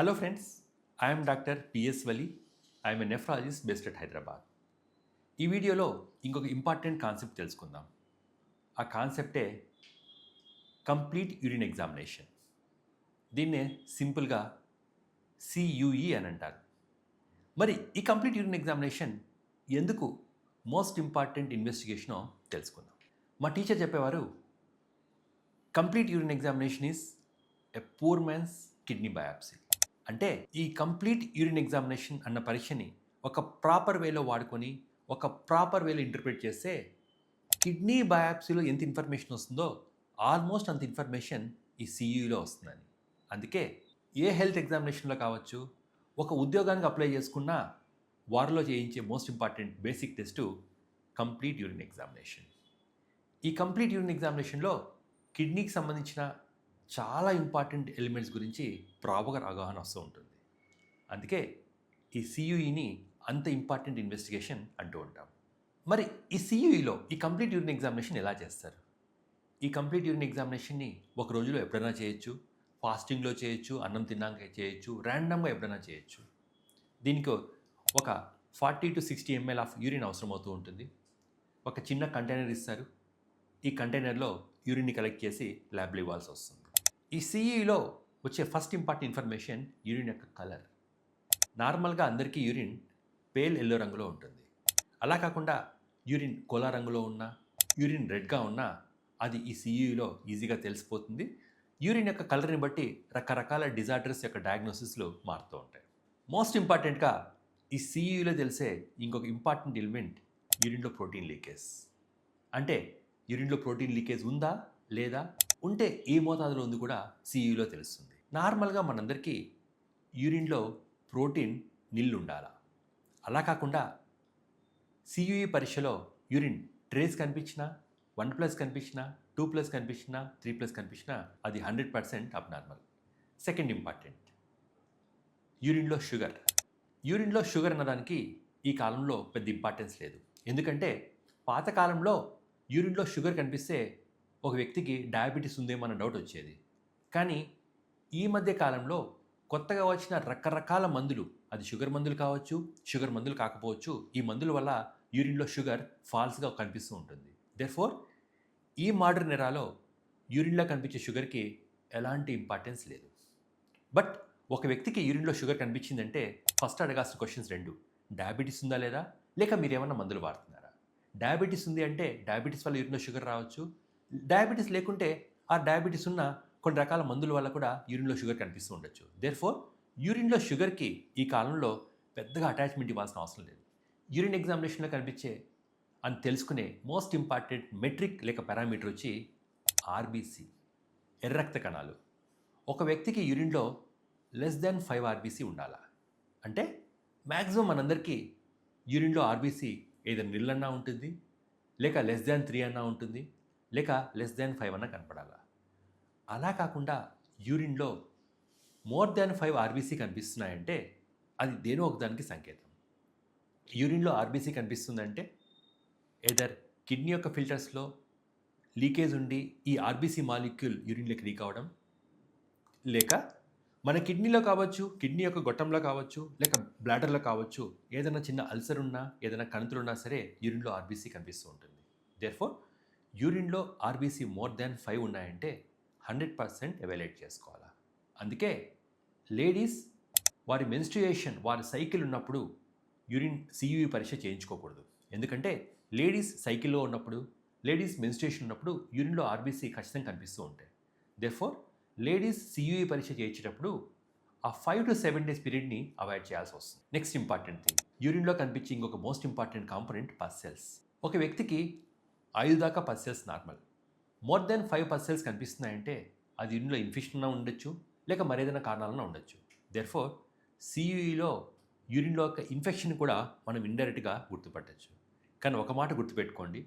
Hello friends, I am PS Vali I'm a nephrologist based at Hyderabad ఈ వీడియోలో ఇంకొక important concept తెలుసుకుందాం. ఆ కాన్సెప్టే కంప్లీట్ యూరిన్ ఎగ్జామినేషన్ దీన్నే సింపుల్గా సియుఈ అని అంటారు. మరి ఈ కంప్లీట్ యూరిన్ ఎగ్జామినేషన్ ఎందుకు మోస్ట్ ఇంపార్టెంట్ ఇన్వెస్టిగేషనో తెలుసుకుందాం. మా టీచర్ చెప్పేవారు complete urine examination is a poor man's kidney biopsy అంటే ఈ కంప్లీట్ యూరిన్ ఎగ్జామినేషన్ అన్న పరీక్షని ఒక ప్రాపర్ వేలో వాడుకొని ఒక ప్రాపర్ వేలో ఇంటర్ప్రిట్ చేస్తే కిడ్నీ బయాప్సీలో ఎంత ఇన్ఫర్మేషన్ వస్తుందో ఆల్మోస్ట్ అంత ఇన్ఫర్మేషన్ ఈ సిఈలో వస్తుందని. అందుకే ఏ హెల్త్ ఎగ్జామినేషన్లో కావచ్చు ఒక ఉద్యోగానికి అప్లై చేసుకున్నా వారిలో చేయించే most important basic test complete urine examination. ఈ కంప్లీట్ యూరిన్ ఎగ్జామినేషన్లో కిడ్నీకి సంబంధించిన చాలా ఇంపార్టెంట్ ఎలిమెంట్స్ గురించి ప్రాపర్ అవగాహన వస్తూ ఉంటుంది. అందుకే ఈ సియుఈని అంత ఇంపార్టెంట్ ఇన్వెస్టిగేషన్ అంటూ ఉంటాం. మరి ఈ సియుఈలో ఈ కంప్లీట్ యూరిన్ ఎగ్జామినేషన్ ఎలా చేస్తారు? ఈ కంప్లీట్ యూరిన్ ఎగ్జామినేషన్ని ఒక రోజులో ఎప్పుడైనా చేయొచ్చు ఫాస్టింగ్లో చేయొచ్చు అన్నం తిన్నాక చేయొచ్చు ర్యాండమ్గా ఎప్పుడైనా చేయొచ్చు. దీనికి ఒక forty to sixty ML of urine అవసరం అవుతూ ఉంటుంది. ఒక చిన్న కంటైనర్ ఇస్తారు. ఈ కంటైనర్లో యూరిన్ని కలెక్ట్ చేసి ల్యాబ్లో ఇవ్వాల్సి వస్తుంది. ఈ సిఈలో వచ్చే ఫస్ట్ ఇంపార్టెంట్ ఇన్ఫర్మేషన్ యూరిన్ యొక్క కలర్ నార్మల్గా అందరికీ యూరిన్ పేల్ ఎల్లో రంగులో ఉంటుంది. అలా కాకుండా యూరిన్ కోలా రంగులో ఉన్నా యూరిన్ రెడ్గా ఉన్నా అది ఈ సిఈలో ఈజీగా తెలిసిపోతుంది. యూరిన్ యొక్క కలర్ని బట్టి రకరకాల డిజార్డర్స్ యొక్క డయాగ్నోసిస్లు మారుతూ ఉంటాయి. మోస్ట్ ఇంపార్టెంట్గా ఈ సిఈలో తెలిసే ఇంకొక ఇంపార్టెంట్ ఎలిమెంట్ యూరిన్లో ప్రోటీన్ లీకేజ్ అంటే యూరిన్లో ప్రోటీన్ లీకేజ్ ఉందా లేదా? ఉంటే ఏ మోతాదులో ఉంది కూడా సిఈలో తెలుస్తుంది. నార్మల్గా మనందరికీ యూరిన్లో ప్రోటీన్ నిల్లు ఉండాలా అలా కాకుండా సియుఈ పరీక్షలో యూరిన్ ట్రేస్ కనిపించినా వన్ ప్లస్ కనిపించినా టూ ప్లస్ కనిపించినా త్రీ ప్లస్ కనిపించినా అది hundred percent abnormal. Second important. యూరిన్లో sugar. యూరిన్లో షుగర్ అన్నదానికి ఈ కాలంలో పెద్ద ఇంపార్టెన్స్ లేదు. ఎందుకంటే పాతకాలంలో యూరిన్లో షుగర్ కనిపిస్తే ఒక వ్యక్తికి డయాబెటీస్ ఉందేమో అన్న డౌట్ వచ్చేది. కానీ ఈ మధ్య కాలంలో కొత్తగా వచ్చిన రకరకాల మందులు అది షుగర్ మందులు కావచ్చు షుగర్ మందులు కాకపోవచ్చు ఈ మందుల వల్ల యూరిన్లో షుగర్ ఫాల్స్గా కనిపిస్తూ ఉంటుంది. దెర్ఫోర్ ఈ మోడర్న్ ఎరాలో యూరిన్లో కనిపించే షుగర్కి ఎలాంటి ఇంపార్టెన్స్ లేదు. బట్ ఒక వ్యక్తికి యూరిన్లో షుగర్ కనిపించిందంటే ఫస్ట్ అడగాల్సిన క్వశ్చన్స్ రెండు. డయాబెటీస్ ఉందా లేదా? లేక మీరు ఏమన్నా మందులు వాడుతున్నారా? డయాబెటీస్ ఉంది అంటే డయాబెటీస్ వల్ల యూరిన్లో షుగర్ రావచ్చు డయాబెటీస్ లేకుంటే ఆ డయాబెటీస్ ఉన్న కొన్ని రకాల మందుల వల్ల కూడా యూరిన్లో షుగర్ కనిపిస్తూ ఉండొచ్చు. దేర్ ఫోర్ యూరిన్లో షుగర్కి ఈ కాలంలో పెద్దగా అటాచ్మెంట్ ఇవ్వాల్సిన అవసరం లేదు. యూరిన్ ఎగ్జామినేషన్లో కనిపించే అని తెలుసుకునే మోస్ట్ ఇంపార్టెంట్ మెట్రిక్ లేక పారామీటర్ వచ్చి ఆర్బీసీ ఎర్ర రక్త కణాలు. ఒక వ్యక్తికి యూరిన్లో లెస్ దాన్ ఫైవ్ ఆర్బీసీ ఉండాలా? అంటే మ్యాక్సిమం మనందరికీ యూరిన్లో ఆర్బీసీ ఏదో నిల్లన్నా ఉంటుంది లేక లెస్ దాన్ త్రీ అన్నా ఉంటుంది. లేక లెస్ దాన్ ఫైవ్ అన్న కనపడాలా? అలా కాకుండా యూరిన్లో మోర్ దాన్ ఫైవ్ ఆర్బీసీ కనిపిస్తున్నాయంటే అది దేనో ఒకదానికి సంకేతం. యూరిన్లో ఆర్బీసీ కనిపిస్తుందంటే ఏదర్ కిడ్నీ యొక్క ఫిల్టర్స్లో లీకేజ్ ఉండి ఈ ఆర్బీసీ మాలిక్యూల్ యూరిన్లోకి లీక్ అవడం లేక మన కిడ్నీలో కావచ్చు కిడ్నీ యొక్క గొట్టంలో కావచ్చు లేక బ్లాడర్లో కావచ్చు ఏదైనా చిన్న అల్సర్ ఉన్నా ఏదైనా కణితులు ఉన్నా సరే యూరిన్లో ఆర్బీసీ కనిపిస్తూ ఉంటుంది. దేర్ఫోర్ యూరిన్లో ఆర్బీసీ మోర్ దాన్ ఫైవ్ ఉన్నాయంటే హండ్రెడ్ పర్సెంట్ ఎవాల్యుయేట్ చేసుకోవాలా. అందుకే లేడీస్ వారి మెన్స్ట్రుయేషన్ వారి సైకిల్ ఉన్నప్పుడు యూరిన్ సియుఈ పరీక్ష చేయించుకోకూడదు. ఎందుకంటే లేడీస్ సైకిల్లో ఉన్నప్పుడు లేడీస్ మెన్స్ట్రుయేషన్ ఉన్నప్పుడు యూరిన్లో ఆర్బీసీ ఖచ్చితంగా కనిపిస్తూ ఉంటాయి. దెఫోర్ లేడీస్ సియుఈ పరీక్ష చేయించేటప్పుడు ఆ ఫైవ్ టు సెవెన్ డేస్ పీరియడ్ని అవాయిడ్ చేయాల్సి వస్తుంది. Next important thing. యూరిన్లో కనిపించే ఇంకొక మోస్ట్ ఇంపార్టెంట్ కాంపొనెంట్ పస్సెల్స్ ఒక వ్యక్తికి ఐదు దాకా pus cells normal. More than five pus cells కనిపిస్తున్నాయంటే అది యూరిన్లో ఇన్ఫెక్షన్ ఉండొచ్చు లేక మరేదైనా కారణాలన్నా ఉండొచ్చు. దెర్ఫోర్ సియుఈలో యూరిన్లో ఒక ఇన్ఫెక్షన్ కూడా మనం ఇండైరెక్ట్గా గుర్తుపట్టచ్చు. కానీ ఒక మాట గుర్తుపెట్టుకోండి.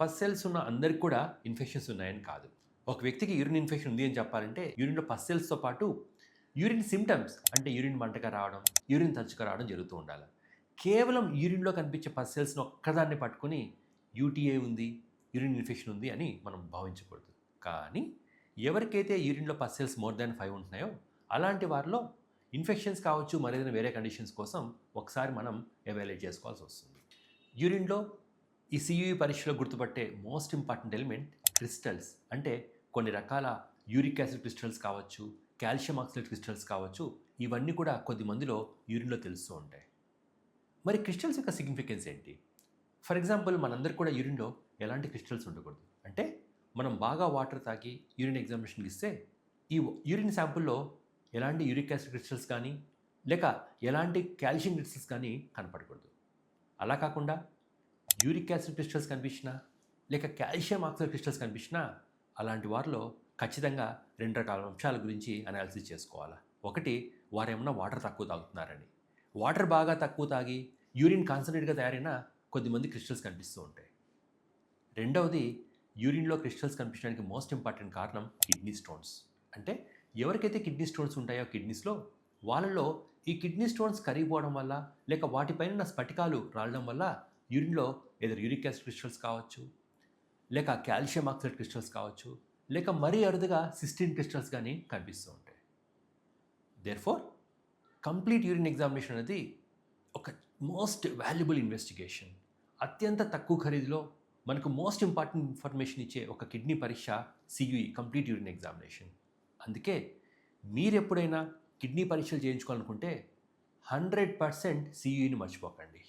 పస్సెల్స్ ఉన్న అందరికి కూడా ఇన్ఫెక్షన్స్ ఉన్నాయని కాదు. ఒక వ్యక్తికి యూరిన్ ఇన్ఫెక్షన్ ఉంది అని చెప్పాలంటే యూరిన్లో పస్సెల్స్తో పాటు యూరిన్ సిమ్టమ్స్ అంటే యూరిన్ మంటగా రావడం యూరిన్ తరచుగా రావడం జరుగుతూ ఉండాలి. కేవలం యూరిన్లో కనిపించే పస్సెల్స్ని ఒక్కదాన్ని పట్టుకొని యూటీఏ ఉంది యూరిన్ ఇన్ఫెక్షన్ ఉంది అని మనం భావించకూడదు. కానీ ఎవరికైతే యూరిన్లో పస్సెల్స్ మోర్ దాన్ ఫైవ్ ఉంటున్నాయో అలాంటి వారిలో ఇన్ఫెక్షన్స్ కావచ్చు మరేదైనా వేరే కండిషన్స్ కోసం ఒకసారి మనం ఎవాల్యుయేట్ చేసుకోవాల్సి వస్తుంది. యూరిన్లో ఈ సియుఈ పరీక్షలో గుర్తుపట్టే మోస్ట్ ఇంపార్టెంట్ ఎలిమెంట్ క్రిస్టల్స్. అంటే కొన్ని రకాల యూరిక్ యాసిడ్ క్రిస్టల్స్ కావచ్చు కాల్షియం ఆక్సిలేట్ క్రిస్టల్స్ కావచ్చు ఇవన్నీ కూడా కొద్ది మందిలో యూరిన్లో తెలుస్తూ ఉంటాయి. మరి క్రిస్టల్స్ యొక్క సిగ్నిఫికెన్స్ ఏంటి? ఫర్ ఎగ్జాంపుల్ మనందరికి కూడా యూరిన్లో ఎలాంటి క్రిస్టల్స్ ఉండకూడదు. అంటే మనం బాగా వాటర్ తాగి యూరిన్ ఎగ్జామినేషన్కి ఇస్తే ఈ యూరిన్ శాంపుల్లో ఎలాంటి యూరిక్ యాసిడ్ క్రిస్టల్స్ కానీ లేక ఎలాంటి కాల్షియం క్రిస్టల్స్ కానీ కనపడకూడదు. అలా కాకుండా యూరిక్ యాసిడ్ క్రిస్టల్స్ కనిపించినా లేక కాల్షియం ఆక్సైడ్ క్రిస్టల్స్ కనిపించినా అలాంటి వారిలో ఖచ్చితంగా రెండు రకాల అంశాల గురించి అనాలిసిస్ చేసుకోవాలా. ఒకటి వారేమన్నా వాటర్ తక్కువ తాగుతున్నారని. వాటర్ బాగా తక్కువ తాగి యూరిన్ కాన్సన్ట్రేట్గా తయారైన కొద్దిమంది క్రిస్టల్స్ కనిపిస్తూ ఉంటాయి. రెండవది యూరిన్లో క్రిస్టల్స్ కనిపించడానికి మోస్ట్ ఇంపార్టెంట్ కారణం కిడ్నీ స్టోన్స్. అంటే ఎవరికైతే కిడ్నీ స్టోన్స్ ఉంటాయో కిడ్నీస్లో వాళ్ళలో ఈ కిడ్నీ స్టోన్స్ కరిగిపోవడం వల్ల లేక వాటిపైన ఉన్న స్ఫటికాలు రాలడం వల్ల యూరిన్లో ఏదో యూరిక్ యాసిడ్ క్రిస్టల్స్ కావచ్చు లేక కాల్షియం ఆక్సైడ్ క్రిస్టల్స్ కావచ్చు లేక మరీ అరుదుగా సిస్టీన్ క్రిస్టల్స్ కానీ కనిపిస్తూ ఉంటాయి. దేర్ఫోర్ కంప్లీట్ యూరిన్ ఎగ్జామినేషన్ అనేది ఒక మోస్ట్ వాల్యుబుల్ ఇన్వెస్టిగేషన్. అత్యంత తక్కువ ఖరీదులో మనకు మోస్ట్ ఇంపార్టెంట్ ఇన్ఫర్మేషన్ ఇచ్చే ఒక కిడ్నీ పరీక్ష సియుఈ కంప్లీట్ యూరిన్ ఎగ్జామినేషన్ అందుకే మీరు ఎప్పుడైనా కిడ్నీ పరీక్షలు చేయించుకోవాలనుకుంటే హండ్రెడ్ పర్సెంట్ సియుఈని మర్చిపోకండి.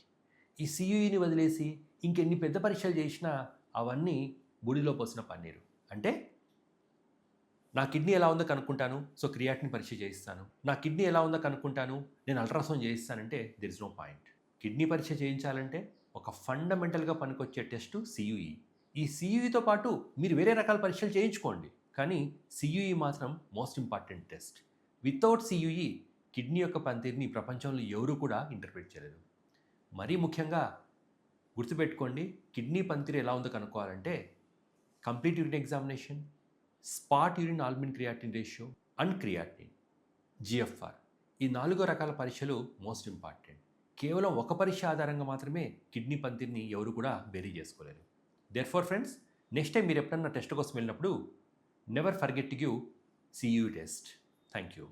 ఈ సియుఈని వదిలేసి ఇంకెన్ని పెద్ద పరీక్షలు చేసినా అవన్నీ బుడిలో పోసిన పన్నీరు. అంటే నా కిడ్నీ ఎలా ఉందో కనుక్కుంటాను సో క్రియాటిన్ పరీక్ష చేయిస్తాను. నా కిడ్నీ ఎలా ఉందో కనుక్కుంటాను నేను ultrasound చేయిస్తానంటే there is no point kidney పరీక్ష చేయించాలంటే ఒక ఫండమెంటల్గా పనికొచ్చే టెస్ట్ సియుఈ ఈ సియుఈతో పాటు మీరు వేరే రకాల పరీక్షలు చేయించుకోండి. కానీ సియుఈ మాత్రం most important test without CUE kidney యొక్క పనితీరుని ప్రపంచంలో ఎవరూ కూడా ఇంటర్ప్రిట్ చేయలేరు. మరీ ముఖ్యంగా గుర్తుపెట్టుకోండి కిడ్నీ పనితీరు ఎలా ఉందో కనుక్కోవాలంటే complete urine examination spot urine albumin creatinine ratio and creatinine GFR ఈ నాలుగో రకాల పరీక్షలు మోస్ట్ ఇంపార్టెంట్ కేవలం ఒక పరీక్ష ఆధారంగా మాత్రమే కిడ్నీ పనితీరుని ఎవరు కూడా బేరీ చేసుకోలేరు. Therefore friends next time మీరు ఎప్పుడన్నా టెస్ట్ కోసం వెళ్ళినప్పుడు never forget to give CUE test thank you